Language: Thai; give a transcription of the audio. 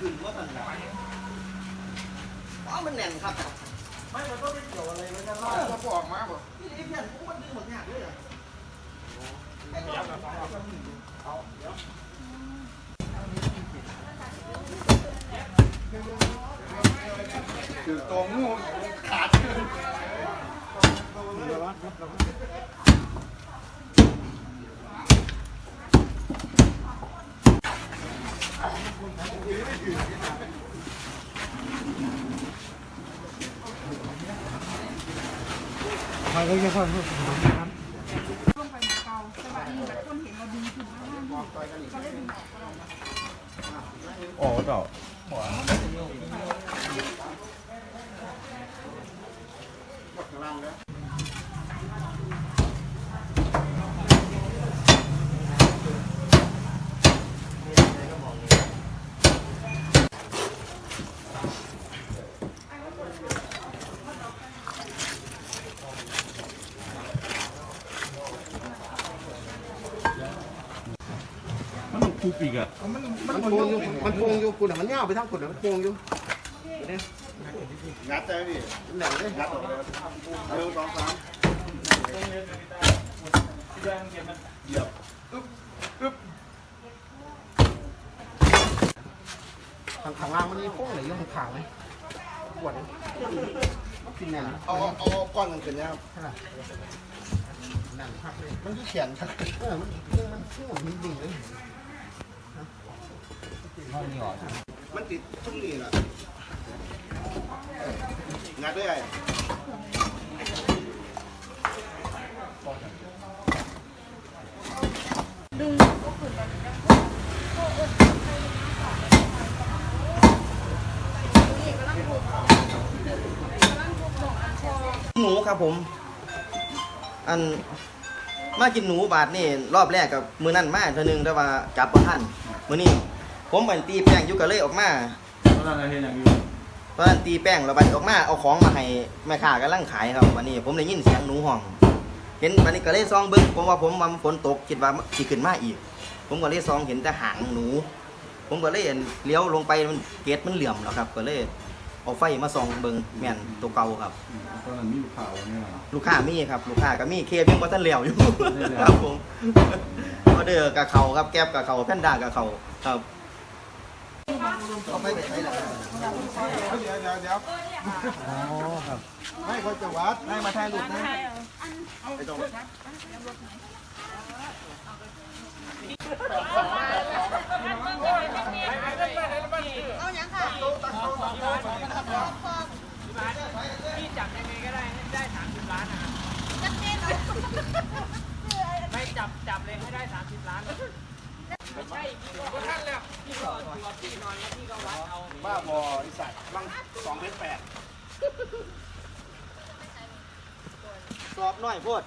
ขึ้นว่าตันหนว้ามันแน่นครับ ไม่มันก็ไม่เกี่ยวอะไรเลยนะล่าก็บอกมาบอกนี่ไอ้เพื่อนผมมันดึงหมดยากเลยอะคือตัวงูขาดมาเลยจะ ค่อยพูดนครับ ลงไปเหมือนเก่าแต่ว่านี่แบบคนเห็นเราดีขึ้นมากก็เลยดึงออกก็ได้โอ้เจ้า มันต้องคูปีกอะมันมันโปงอยู่มันโปงอยู่คุณมันเน่าไปทั้งคุณมันโปงอยู่งัดใจพี่แหน่งเลยงัดออกเลยเร็วสองสามเหยียบอึ๊บอึ๊บทางข้างล่างมันมีโค้งไหนอยู่ข้างไหมปวดกินแน่นเอาเอาก้อนกันขึ้นเนี่ยครับแน่นพักเลยมันที่แขนครับเออมันมันมันดิ่งเลย มันติดทุ่งนี่แหละงัดด้วยไอ้ดึงก็ขึ้นแบบนี้นี่กำลังบุกกำลังหนูครับผม อันมากินหนูบาทนี่รอบแรกกับมือนั่นมาเท่านึงแต่ว่าจับบ่ทันมือนี้ ผมเหมือนตีแป้งอยู่ก็เลยออกมาเพราะนั่นเห็นอย่างอยู่เพราะฉะนั้นตีแป้งแล้วบัดออกมาเอาของมาให้แม่ค้ากำลังขายครับวันนี้ผมได้ยินเสียงหนูห้อง เห็นวันนี้ก็เลยซองเบิ้งผมว่าผมว่าฝนตกคิดว่าสิขึ้นมาอีก ผมก็เลยซองเห็นแต่หางหนู ผมก็เลยเลี้ยวลงไปมันเกตมันเหลื่อมแล้วครับ ก็เลยเอาไฟมาส่องเบิ้งแม่นตัวเก่าครับ ตอนนั้นมีลูกข่าวเนี่ยลูกค้ามีครับ ลูกค้าก็มีเคฟยังบ่ทันเหลียวอยู่ได้แล้วครับผมออเดอร์กับเขาครับแก๊บกับเขาแพนด้ากับเขาครับ เอาไปใช้แล้วเดี๋ยวเดี๋ยวเดี๋ยวอ๋อครับให้เขาจะวัดให้มาถ่ายรูปนะไปตรง เอาอย่างค่ะ พี่จับยังไงก็ได้ให้ได้สามสิบล้านนะครับ จักเต้นเลย ไม่จับจับเลยให้ได้สามสิบล้าน ไม่ใช่พี่ก็ท่านแล้วพี่ก็ตัวพี่นอนแล้วพี่ก็วัดเอา บ้าบอไอสัตว์ลังสองเมตรแปดสอบน้อยโพด